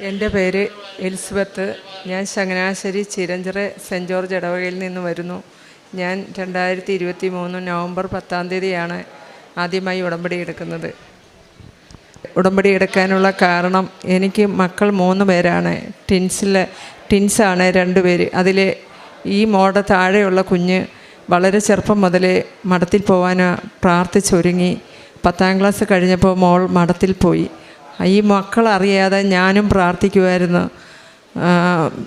എന്റെ പേര് എലിസബത്ത്. ഞാൻ ചങ്ങനാശ്ശേരി ചിരഞ്ചിറ സെന്റ് ജോർജ് ഇടവകയിൽ നിന്ന് വരുന്നു. ഞാൻ രണ്ടായിരത്തി ഇരുപത്തി മൂന്ന് നവംബർ പത്താം തീയതിയാണ് ആദ്യമായി ഉടമ്പടി എടുക്കുന്നത്. ഉടമ്പടി എടുക്കാനുള്ള കാരണം എനിക്ക് മക്കൾ മൂന്ന് പേരാണ്. ടിൻസിലെ ടിൻസാണ് രണ്ട് പേര്. അതിൽ ഈ മോടെ താഴെയുള്ള കുഞ്ഞ് വളരെ ചെറുപ്പം മുതലേ മഠത്തിൽ പോകാൻ പ്രാർത്ഥിച്ചൊരുങ്ങി. പത്താം ക്ലാസ് കഴിഞ്ഞപ്പോൾ മോൾ മഠത്തിൽ പോയി. ഈ മക്കളറിയാതെ ഞാനും പ്രാർത്ഥിക്കുമായിരുന്നു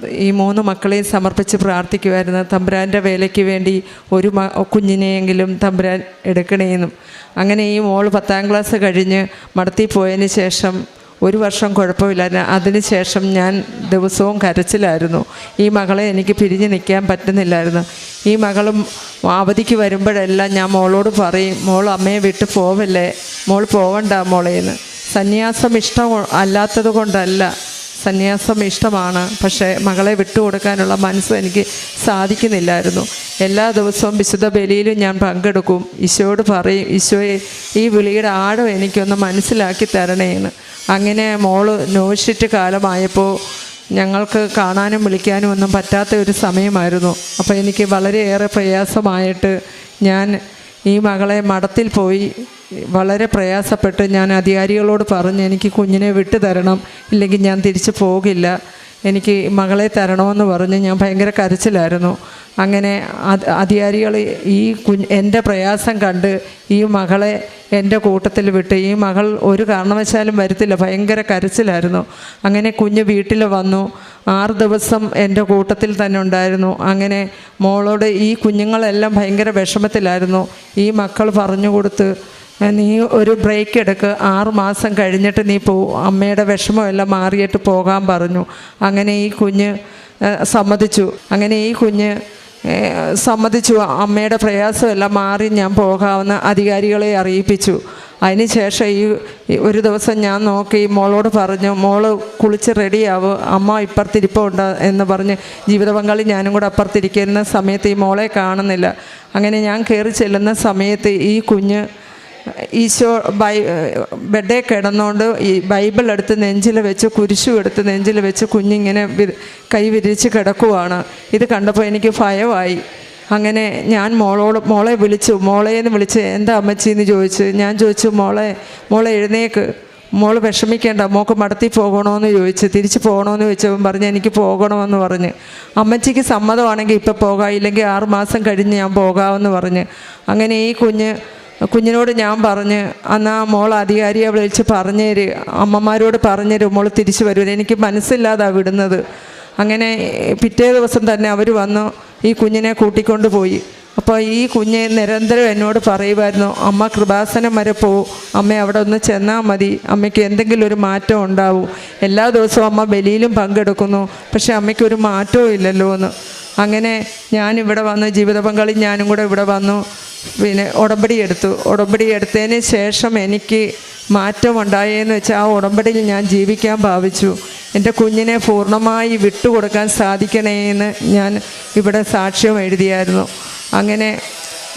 ഈ മൂന്ന് മക്കളെയും സമർപ്പിച്ച് പ്രാർത്ഥിക്കുമായിരുന്നു തമ്പുരാന്റെ വേലയ്ക്ക് വേണ്ടി ഒരു കുഞ്ഞിനെയെങ്കിലും തമ്പുരാൻ എടുക്കണേന്നും. അങ്ങനെ ഈ മോൾ പത്താം ക്ലാസ് കഴിഞ്ഞ് മടത്തി പോയതിന് ശേഷം ഒരു വർഷം കുഴപ്പമില്ലായിരുന്നു. അതിന് ശേഷം ഞാൻ ദിവസവും കരച്ചിലായിരുന്നു. ഈ മകളെ എനിക്ക് പിരിഞ്ഞ് നിൽക്കാൻ പറ്റുന്നില്ലായിരുന്നു. ഈ മകളും അവധിക്ക് വരുമ്പോഴെല്ലാം ഞാൻ മോളോട് പറയും മോൾ അമ്മയെ വിട്ട് പോവല്ലേ? മോൾ പോവണ്ട മോളേന്ന്. സന്യാസം ഇഷ്ടം അല്ലാത്തത് കൊണ്ടല്ല. സന്യാസം ഇഷ്ടമാണ്. പക്ഷേ മകളെ വിട്ടുകൊടുക്കാനുള്ള മനസ്സ് എനിക്ക് സാധിക്കുന്നില്ലായിരുന്നു. എല്ലാ ദിവസവും വിശുദ്ധ ബലിയിലും ഞാൻ പങ്കെടുക്കും. ഈശോയോട് പറയും ഈശോയെ ഈ വിളിയുടെ ആഴം എനിക്കൊന്ന് മനസ്സിലാക്കി തരണേന്ന്. അങ്ങനെ മോൾ നോഷിറ്റ് കാലമായപ്പോൾ ഞങ്ങൾക്ക് കാണാനും വിളിക്കാനും ഒന്നും പറ്റാത്ത ഒരു സമയമായിരുന്നു. അപ്പോൾ എനിക്ക് വളരെയേറെ പ്രയാസമായിട്ട് ഞാൻ ഈ മകളെ മഠത്തിൽ പോയി വളരെ പ്രയാസപ്പെട്ട് ഞാൻ അധികാരികളോട് പറഞ്ഞ് എനിക്ക് കുഞ്ഞിനെ വിട്ടു തരണം ഇല്ലെങ്കിൽ ഞാൻ തിരിച്ചു പോകില്ല. എനിക്ക് മകളെ തരണമെന്ന് പറഞ്ഞ് ഞാൻ ഭയങ്കര കരച്ചിലായിരുന്നു. അങ്ങനെ അധികാരികൾ ഈ കുഞ്ഞ് എന്റെ പ്രയാസം കണ്ട് ഈ മകളെ എന്റെ കൂട്ടത്തിൽ വിട്ട് ഈ മകൾ ഒരു കാരണവശാലും വരത്തില്ല. ഭയങ്കര കരച്ചിലായിരുന്നു. അങ്ങനെ കുഞ്ഞ് വീട്ടിൽ വന്നു. ആറ് ദിവസം എന്റെ കൂട്ടത്തിൽ തന്നെ ഉണ്ടായിരുന്നു. അങ്ങനെ മോളോട് ഈ കുഞ്ഞുങ്ങളെല്ലാം ഭയങ്കര വിഷമത്തിലായിരുന്നു. ഈ മക്കൾ പറഞ്ഞു കൊടുത്ത് നീ ഒരു ബ്രേക്ക് എടുക്ക്. ആറു മാസം കഴിഞ്ഞിട്ട് നീ പോ. അമ്മയുടെ വിഷമമെല്ലാം മാറിയിട്ട് പോകാൻ പറഞ്ഞു. അങ്ങനെ ഈ കുഞ്ഞ് സമ്മതിച്ചു. അങ്ങനെ ഈ കുഞ്ഞ് സമ്മതിച്ചു. അമ്മയുടെ പ്രയാസമെല്ലാം മാറി ഞാൻ പോകാമെന്ന് അധികാരികളെ അറിയിപ്പിച്ചു. അതിന് ശേഷം ഈ ഈ ഒരു ദിവസം ഞാൻ നോക്കി മോളോട് പറഞ്ഞു മോൾ കുളിച്ച് റെഡിയാവും. അമ്മ ഇപ്പുറത്തിരിപ്പുണ്ട് എന്ന് പറഞ്ഞ് ജീവിത പങ്കാളി ഞാനും കൂടെ അപ്പുറത്തിരിക്കുന്ന സമയത്ത് ഈ മോളെ കാണുന്നില്ല. അങ്ങനെ ഞാൻ കയറി ചെല്ലുന്ന സമയത്ത് ഈ കുഞ്ഞ് ഈശോ ബൈ ബെഡേ കിടന്നുകൊണ്ട് ഈ ബൈബിൾ എടുത്ത് നെഞ്ചിൽ വെച്ച് കുരിശു എടുത്ത് നെഞ്ചിൽ വെച്ച് കുഞ്ഞിങ്ങനെ കൈ വിരിച്ച് കിടക്കുവാണ്. ഇത് കണ്ടപ്പോൾ എനിക്ക് ഭയമായി. അങ്ങനെ ഞാൻ മോളോട് മോളെ വിളിച്ചു. മോളേന്ന് വിളിച്ച് എന്താ അമ്മച്ചി? എന്ന് ചോദിച്ചു. ഞാൻ ചോദിച്ചു മോളെ മോളെ എഴുന്നേക്ക്. മോൾ വിഷമിക്കേണ്ട. മോക്ക് മടത്തി പോകണമെന്ന് ചോദിച്ചു. തിരിച്ച് പോകണമെന്ന് ചോദിച്ചവൻ പറഞ്ഞ് എനിക്ക് പോകണമെന്ന് പറഞ്ഞ്. അമ്മച്ചിക്ക് സമ്മതമാണെങ്കിൽ ഇപ്പം പോകാം. ഇല്ലെങ്കിൽ ആറുമാസം കഴിഞ്ഞ് ഞാൻ പോകാമെന്ന് പറഞ്ഞ്. അങ്ങനെ ഈ കുഞ്ഞ് കുഞ്ഞിനോട് ഞാൻ പറഞ്ഞ് അന്ന് ആ മോൾ അധികാരിയെ വിളിച്ച് പറഞ്ഞേര്. അമ്മമാരോട് പറഞ്ഞേര് മോൾ തിരിച്ചു വരുമെന്ന് എനിക്ക് മനസ്സില്ലാതാണ് വിടുന്നത്. അങ്ങനെ പിറ്റേ ദിവസം തന്നെ അവർ വന്നു ഈ കുഞ്ഞിനെ കൂട്ടിക്കൊണ്ട് പോയി. അപ്പോൾ ഈ കുഞ്ഞ് നിരന്തരം എന്നോട് പറയുമായിരുന്നു അമ്മ കൃപാസനം വരെ പോവും അമ്മ അവിടെ ഒന്ന് ചെന്നാൽ മതി. അമ്മയ്ക്ക് എന്തെങ്കിലും ഒരു മാറ്റം ഉണ്ടാവും. എല്ലാ ദിവസവും അമ്മ ബലിയിലും പങ്കെടുക്കുന്നു. പക്ഷേ അമ്മയ്ക്ക് ഒരു മാറ്റവും ഇല്ലല്ലോ എന്ന് അങ്ങനെ ഞാനിവിടെ വന്ന് ജീവിത പങ്കാളി ഞാനും കൂടെ ഇവിടെ വന്നു. പിന്നെ ഉടമ്പടി എടുത്തു. ഉടമ്പടി എടുത്തതിന് ശേഷം എനിക്ക് മാറ്റമുണ്ടായെന്ന് വെച്ചാൽ ആ ഉടമ്പടിയിൽ ഞാൻ ജീവിക്കാൻ ഭാവിച്ചു. എന്റെ കുഞ്ഞിനെ പൂർണമായി വിട്ടുകൊടുക്കാൻ സാധിക്കണേന്ന് ഞാൻ ഇവിടെ സാക്ഷ്യം എഴുതിയായിരുന്നു. അങ്ങനെ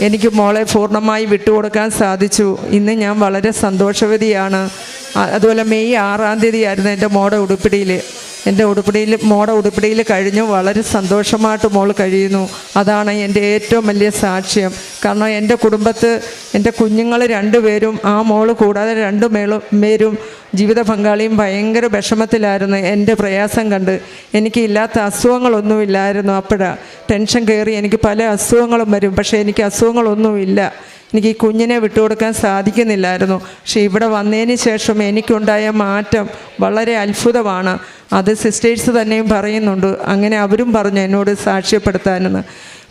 എനിക്ക് മോളെ പൂർണമായി വിട്ടുകൊടുക്കാൻ സാധിച്ചു. ഇന്ന് ഞാൻ വളരെ സന്തോഷവതിയാണ്. അതുപോലെ മെയ് ആറാം തീയതി ആയിരുന്നു എന്റെ മോടെ ഉടുപ്പിടിയിൽ എന്റെ ഉടുപ്പിടിയിൽ മോടെ ഉടുപ്പിടിയിൽ കഴിഞ്ഞു. വളരെ സന്തോഷമായിട്ട് മോൾ കഴിയുന്നു. അതാണ് എന്റെ ഏറ്റവും വലിയ സാക്ഷ്യം. കാരണം എന്റെ കുടുംബത്ത് എന്റെ കുഞ്ഞുങ്ങൾ രണ്ടുപേരും ആ മോൾ കൂടാതെ രണ്ടു മേളും പേരും ജീവിത പങ്കാളിയും ഭയങ്കര വിഷമത്തിലായിരുന്നു എന്റെ പ്രയാസം കണ്ട്. എനിക്ക് ഇല്ലാത്ത അസുഖങ്ങളൊന്നുമില്ലായിരുന്നു അപ്പോഴാണ് ടെൻഷൻ കയറി എനിക്ക് പല അസുഖങ്ങളും വരും. പക്ഷേ എനിക്ക് അസുഖങ്ങളൊന്നുമില്ല. എനിക്ക് ഈ കുഞ്ഞിനെ വിട്ടുകൊടുക്കാൻ സാധിക്കുന്നില്ലായിരുന്നു. പക്ഷേ ഇവിടെ വന്നതിന് ശേഷം എനിക്കുണ്ടായ മാറ്റം വളരെ അത്ഭുതമാണ്. അത് സിസ്റ്റേഴ്സ് തന്നെയും പറയുന്നുണ്ട്. അങ്ങനെ അവരും പറഞ്ഞു എന്നോട് സാക്ഷ്യപ്പെടുത്താനെന്ന്.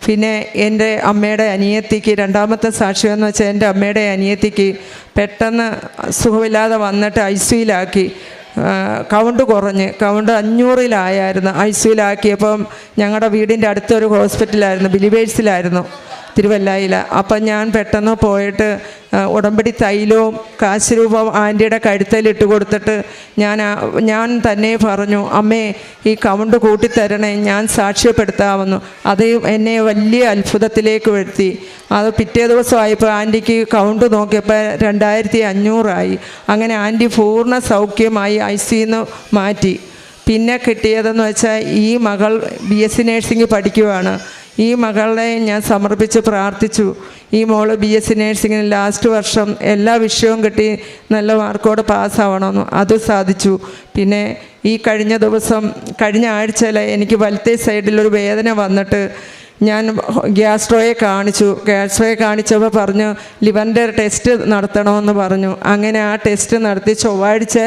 പിന്നെ എന്റെ അമ്മയുടെ അനിയത്തിക്ക് രണ്ടാമത്തെ സാക്ഷ്യം എന്ന് വെച്ചാൽ എന്റെ അമ്മയുടെ അനിയത്തിക്ക് പെട്ടെന്ന് സുഖമില്ലാതെ വന്നിട്ട് ഐ സിയിലാക്കി കൗണ്ട് കുറഞ്ഞ്. കൗണ്ട് അഞ്ഞൂറിലായായിരുന്നു. ഐ സിയിലാക്കിയപ്പം ഞങ്ങളുടെ വീടിന്റെ അടുത്തൊരു ഹോസ്പിറ്റലായിരുന്നു ബിലിവേഴ്സിലായിരുന്നു. തിരുവല്ലായിൽ അപ്പം ഞാൻ പെട്ടെന്ന് പോയിട്ട് ഉടമ്പടി തൈലവും കാശ് രൂപം ആന്റിയുടെ കഴുത്തലിട്ട് കൊടുത്തിട്ട് ഞാൻ ഞാൻ തന്നെ പറഞ്ഞു അമ്മേ ഈ കൗണ്ട് കൂട്ടിത്തരണേ ഞാൻ സാക്ഷ്യപ്പെടുത്താമെന്നു അത് എന്നെ വലിയ അത്ഭുതത്തിലേക്ക് വരുത്തി. അത് പിറ്റേ ദിവസമായപ്പോൾ ആന്റിക്ക് കൗണ്ട് നോക്കിയപ്പോൾ രണ്ടായിരത്തി അഞ്ഞൂറായി. അങ്ങനെ ആന്റി പൂർണ സൗഖ്യമായി ഐ സിന്ന് മാറ്റി. പിന്നെ കിട്ടിയതെന്ന് വെച്ചാൽ ഈ മകൾ ബി എസ് സി നേഴ്സിംഗ് പഠിക്കുവാണ്. ഈ മകളെ ഞാൻ സമർപ്പിച്ച് പ്രാർത്ഥിച്ചു. ഈ മോൾ ബി എസ് സി നേഴ്സിങ്ങിന് ലാസ്റ്റ് വർഷം എല്ലാ വിഷയവും കിട്ടി നല്ല മാർക്കോടെ പാസ്സാവണമെന്ന് അത് സാധിച്ചു. പിന്നെ ഈ കഴിഞ്ഞ ദിവസം കഴിഞ്ഞ ആഴ്ചയിൽ എനിക്ക് വലത്തേ സൈഡിലൊരു വേദന വന്നിട്ട് ഞാൻ ഗ്യാസ്ട്രോയെ കാണിച്ചു. ഗ്യാസ്ട്രോയെ കാണിച്ചപ്പോൾ പറഞ്ഞു ലിവറിന്റെ ടെസ്റ്റ് നടത്തണമെന്ന് പറഞ്ഞു. അങ്ങനെ ആ ടെസ്റ്റ് നടത്തി ചൊവ്വാഴ്ച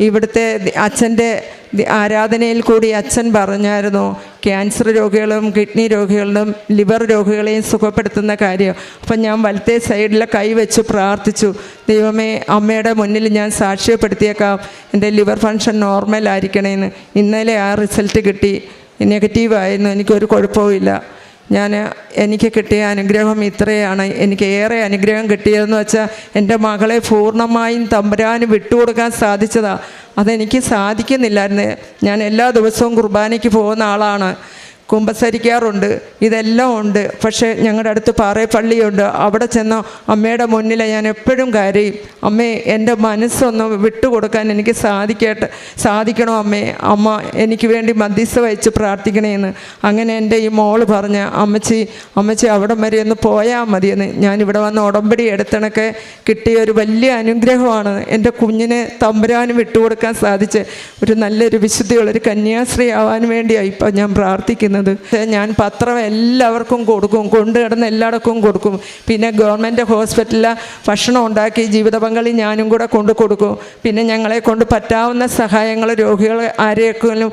ഇവിടുത്തെ അച്ഛന്റെ ആരാധനയിൽ കൂടി അച്ഛൻ പറഞ്ഞായിരുന്നു ക്യാൻസർ രോഗികളും കിഡ്നി രോഗികളും ലിവർ രോഗികളെയും സുഖപ്പെടുത്തുന്ന കാര്യം. അപ്പം ഞാൻ വലത്തെ സൈഡിലെ കൈ വെച്ച് പ്രാർത്ഥിച്ചു. ദൈവമേ അമ്മയുടെ മുന്നിൽ ഞാൻ സാക്ഷ്യപ്പെടുത്തിയേക്കാം. എന്റെ ലിവർ ഫങ്ഷൻ നോർമൽ ആയിരിക്കണേന്ന്. ഇന്നലെ ആ റിസൾട്ട് കിട്ടി. നെഗറ്റീവായിരുന്നു എനിക്കൊരു കുഴപ്പവുമില്ല. ഞാൻ എനിക്ക് കിട്ടിയ അനുഗ്രഹം ഇത്രയാണ്. എനിക്ക് ഏറെ അനുഗ്രഹം കിട്ടിയതെന്ന് വെച്ചാൽ എന്റെ മകളെ പൂർണമായും തമ്പുരാന് വിട്ടുകൊടുക്കാൻ സാധിച്ചതാണ് അതെനിക്ക് സാധിക്കുന്നില്ലായിരുന്നു. ഞാൻ എല്ലാ ദിവസവും കുർബാനയ്ക്ക് പോകുന്ന ആളാണ്. കുമ്പസരിക്കാറുണ്ട്. ഇതെല്ലാം ഉണ്ട്. പക്ഷേ ഞങ്ങളുടെ അടുത്ത് പാറേപ്പള്ളിയുണ്ട്. അവിടെ ചെന്ന അമ്മയുടെ മുന്നിൽ ഞാൻ എപ്പോഴും കരയും. അമ്മേ എന്റെ മനസ്സൊന്ന് വിട്ടുകൊടുക്കാൻ എനിക്ക് സാധിക്കട്ടെ സാധിക്കണോ അമ്മേ? അമ്മ എനിക്ക് വേണ്ടി മധ്യസ്ഥ വഹിച്ച് പ്രാർത്ഥിക്കണേന്ന്. അങ്ങനെ എന്റെ ഈ മോൾ പറഞ്ഞ അമ്മച്ചി അമ്മച്ചി അവിടം വരെ ഒന്ന് പോയാൽ മതിയെന്ന്. ഞാനിവിടെ വന്ന് ഉടമ്പടി എടുത്തണക്കെ കിട്ടിയ ഒരു വലിയ അനുഗ്രഹമാണ് എന്റെ കുഞ്ഞിനെ തമ്പുരാന് വിട്ടുകൊടുക്കാൻ സാധിച്ച് ഒരു നല്ലൊരു വിശുദ്ധിയുള്ളൊരു കന്യാസ്ത്രീ ആവാൻ വേണ്ടിയാണ് ഇപ്പം ഞാൻ പ്രാർത്ഥിക്കുന്നത്. ഞാൻ പത്രം എല്ലാവർക്കും കൊടുക്കും കൊണ്ടു കിടന്ന് എല്ലായിടക്കും കൊടുക്കും. പിന്നെ ഗവൺമെന്റ് ഹോസ്പിറ്റലിൽ ഭക്ഷണം ഉണ്ടാക്കി ജീവിത പങ്കാളി ഞാനും കൂടെ കൊണ്ടു കൊടുക്കും. പിന്നെ ഞങ്ങളെ കൊണ്ട് പറ്റാവുന്ന സഹായങ്ങൾ രോഗികൾ ആരെയൊക്കെയും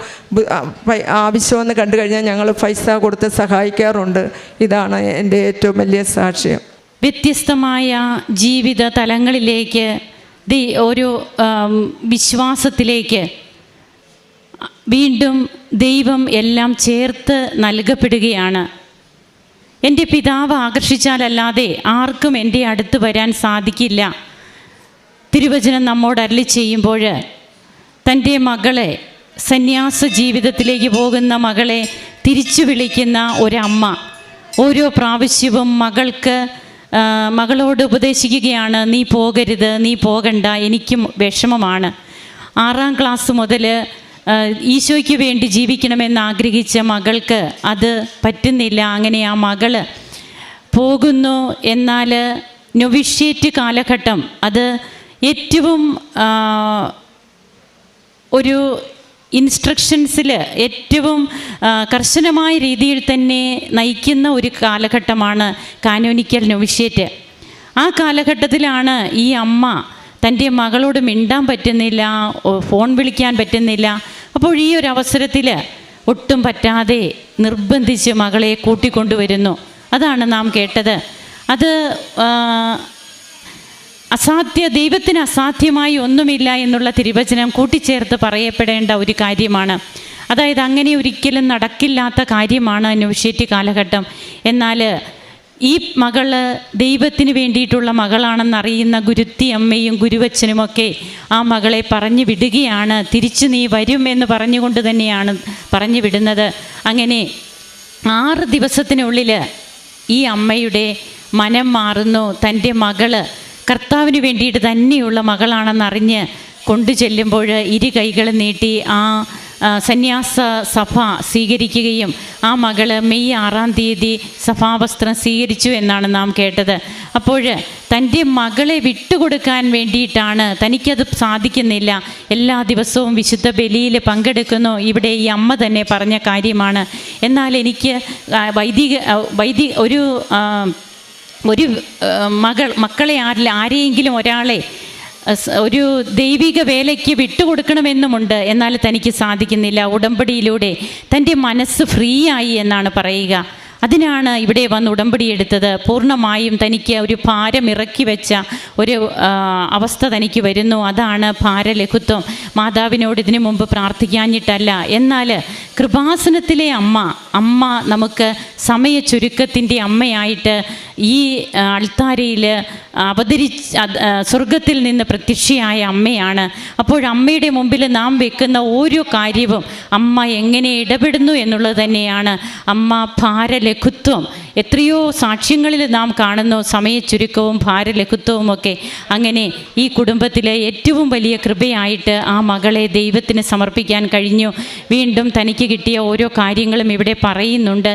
ആവശ്യമെന്ന് കണ്ടു കഴിഞ്ഞാൽ ഞങ്ങൾ പൈസ കൊടുത്ത് സഹായിക്കാറുണ്ട്. ഇതാണ് എന്റെ ഏറ്റവും വലിയ സാക്ഷ്യം. വ്യത്യസ്തമായ ജീവിത തലങ്ങളിലേക്ക് ഒരു വിശ്വാസത്തിലേക്ക് വീണ്ടും ദൈവം എല്ലാം ചേർത്ത് നൽകപ്പെടുകയാണ്. എന്റെ പിതാവ് ആകർഷിച്ചാലല്ലാതെ ആർക്കും എന്റെ അടുത്ത് വരാൻ സാധിക്കില്ല. തിരുവചനം നമ്മോട് അരളി ചെയ്യുമ്പോൾ തന്റെ മകളെ സന്യാസ ജീവിതത്തിലേക്ക് പോകുന്ന മകളെ തിരിച്ചു വിളിക്കുന്ന ഒരമ്മ ഓരോ പ്രാവശ്യവും മകൾക്ക് മകളോട് ഉപദേശിക്കുകയാണ് നീ പോകരുത് നീ പോകണ്ട എനിക്കും വിഷമമാണ്. ആറാം ക്ലാസ് മുതൽ ഈശോയ്ക്ക് വേണ്ടി ജീവിക്കണമെന്ന് ആഗ്രഹിച്ച മകൾക്ക് അത് പറ്റുന്നില്ല. അങ്ങനെ ആ മകൾ പോകുന്നു. എന്നാൽ നൊവിഷ്യേറ്റ് കാലഘട്ടം അത് ഏറ്റവും ഒരു ഇൻസ്ട്രക്ഷൻസിൽ ഏറ്റവും കർശനമായ രീതിയിൽ തന്നെ നയിക്കുന്ന ഒരു കാലഘട്ടമാണ് കാനോനിക്കൽ നൊവിഷ്യേറ്റ് ആ കാലഘട്ടത്തിലാണ് ഈ അമ്മ തന്റെ മകളോട് മിണ്ടാൻ പറ്റുന്നില്ല ഫോൺ വിളിക്കാൻ പറ്റുന്നില്ല. അപ്പോൾ ഈ ഒരു അവസരത്തിൽ ഒട്ടും പറ്റാതെ നിർബന്ധിച്ച് മകളെ കൂട്ടിക്കൊണ്ടുവരുന്നു. അതാണ് നാം കേട്ടത്. അത് അസാധ്യ ദൈവത്തിന് അസാധ്യമായി ഒന്നുമില്ല എന്നുള്ള തിരുവചനം കൂട്ടിച്ചേർത്ത് പറയപ്പെടേണ്ട ഒരു കാര്യമാണ്. അതായത് അങ്ങനെ ഒരിക്കലും നടക്കില്ലാത്ത കാര്യമാണ് നൗഷേറ്റ് കാലഘട്ടം. എന്നാൽ ഈ മകൾ ദൈവത്തിന് വേണ്ടിയിട്ടുള്ള മകളാണെന്നറിയുന്ന ഗുരുത്തി അമ്മയും ഗുരുവച്ചനുമൊക്കെ ആ മകളെ പറഞ്ഞു വിടുകയാണ്. തിരിച്ചു നീ വരും എന്ന് പറഞ്ഞുകൊണ്ട് തന്നെയാണ് പറഞ്ഞു വിടുന്നത്. അങ്ങനെ ആറ് ദിവസത്തിനുള്ളിൽ ഈ അമ്മയുടെ മനം മാറുന്നു. തന്റെ മകൾ കർത്താവിന് വേണ്ടിയിട്ട് തന്നെയുള്ള മകളാണെന്നറിഞ്ഞ് കൊണ്ടു ചെല്ലുമ്പോൾ ഇരു കൈകൾ നീട്ടി ആ ആ, സന്യാസ സഭ സ്വീകരിക്കുകയും ആ മകൾ മെയ് ആറാം തീയതി സഭാവസ്ത്രം സ്വീകരിച്ചു എന്നാണ് നാം കേട്ടത്. അപ്പോൾ തന്റെ മകളെ വിട്ടുകൊടുക്കാൻ വേണ്ടിയിട്ടാണ് തനിക്കത് സാധിക്കുന്നില്ല. എല്ലാ ദിവസവും വിശുദ്ധ ബലിയിൽ പങ്കെടുക്കുന്നു. ഇവിടെ ഈ അമ്മ തന്നെ പറഞ്ഞ കാര്യമാണ്. എന്നാൽ എനിക്ക് വൈദിക വൈദിക വൈദി ഒരു ഒരു മകൾ മക്കളെ ആരിൽ ആരെയെങ്കിലും ഒരാളെ ഒരു ദൈവിക വേലയ്ക്ക് വിട്ടുകൊടുക്കണമെന്നുമുണ്ട്. എന്നാൽ തനിക്ക് സാധിക്കുന്നില്ല. ഉടമ്പടിയിലൂടെ തന്റെ മനസ്സ് ഫ്രീ ആയി എന്നാണ് പറയുക. അതിനാണ് ഇവിടെ വന്ന് ഉടമ്പടി എടുത്തത്. പൂർണമായും തനിക്ക് ഒരു ഭാരം ഇറക്കി വെച്ച ഒരു അവസ്ഥ തനിക്ക് വരുന്നു. അതാണ് ഭാരലഘുത്വം. മാതാവിനോട് ഇതിനു മുമ്പ് പ്രാർത്ഥിക്കാഞ്ഞിട്ടല്ല. എന്നാൽ കൃപാസനത്തിലെ അമ്മ അമ്മ നമുക്ക് സമയ ചുരുക്കത്തിന്റെ അമ്മയായിട്ട് ഈ അൾത്താരയിൽ അവതരിച്ച് സ്വർഗത്തിൽ നിന്ന് പ്രത്യക്ഷയായ അമ്മയാണ്. അപ്പോൾ അമ്മയുടെ മുമ്പിൽ നാം വെക്കുന്ന ഓരോ കാര്യവും അമ്മ എങ്ങനെ ഇടപെടുന്നു എന്നുള്ളത് തന്നെയാണ് അമ്മ ഭാരലഘുത്വം. എത്രയോ സാക്ഷ്യങ്ങളിൽ നാം കാണുന്നു സമയ ചുരുക്കവും ഭാരലഘുത്വവും ഒക്കെ. അങ്ങനെ ഈ കുടുംബത്തിലെ ഏറ്റവും വലിയ കൃപയായിട്ട് ആ മകളെ ദൈവത്തിന് സമർപ്പിക്കാൻ കഴിഞ്ഞു. വീണ്ടും തനിക്ക് കിട്ടിയ ഓരോ കാര്യങ്ങളും ഇവിടെ പറയുന്നുണ്ട്.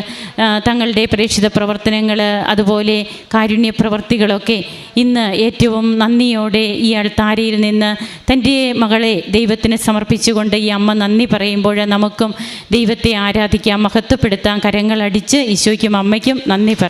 തങ്ങളുടെ പ്രേക്ഷിത പ്രവർത്തനങ്ങൾ അതുപോലെ കാരുണ്യ പ്രവർത്തികളൊക്കെ. ഇന്ന് ഏറ്റവും നന്ദിയോടെ ഈ അൾത്താരയിൽ നിന്ന് തന്റെ മകളെ ദൈവത്തിന് സമർപ്പിച്ചുകൊണ്ട് ഈ അമ്മ നന്ദി പറയുമ്പോൾ നമുക്കും ദൈവത്തെ ആരാധിക്കാം മഹത്വപ്പെടുത്താം. കരങ്ങളടിച്ച് ഈശോയ്ക്കും അമ്മയ്ക്കും നന്ദി പറയാം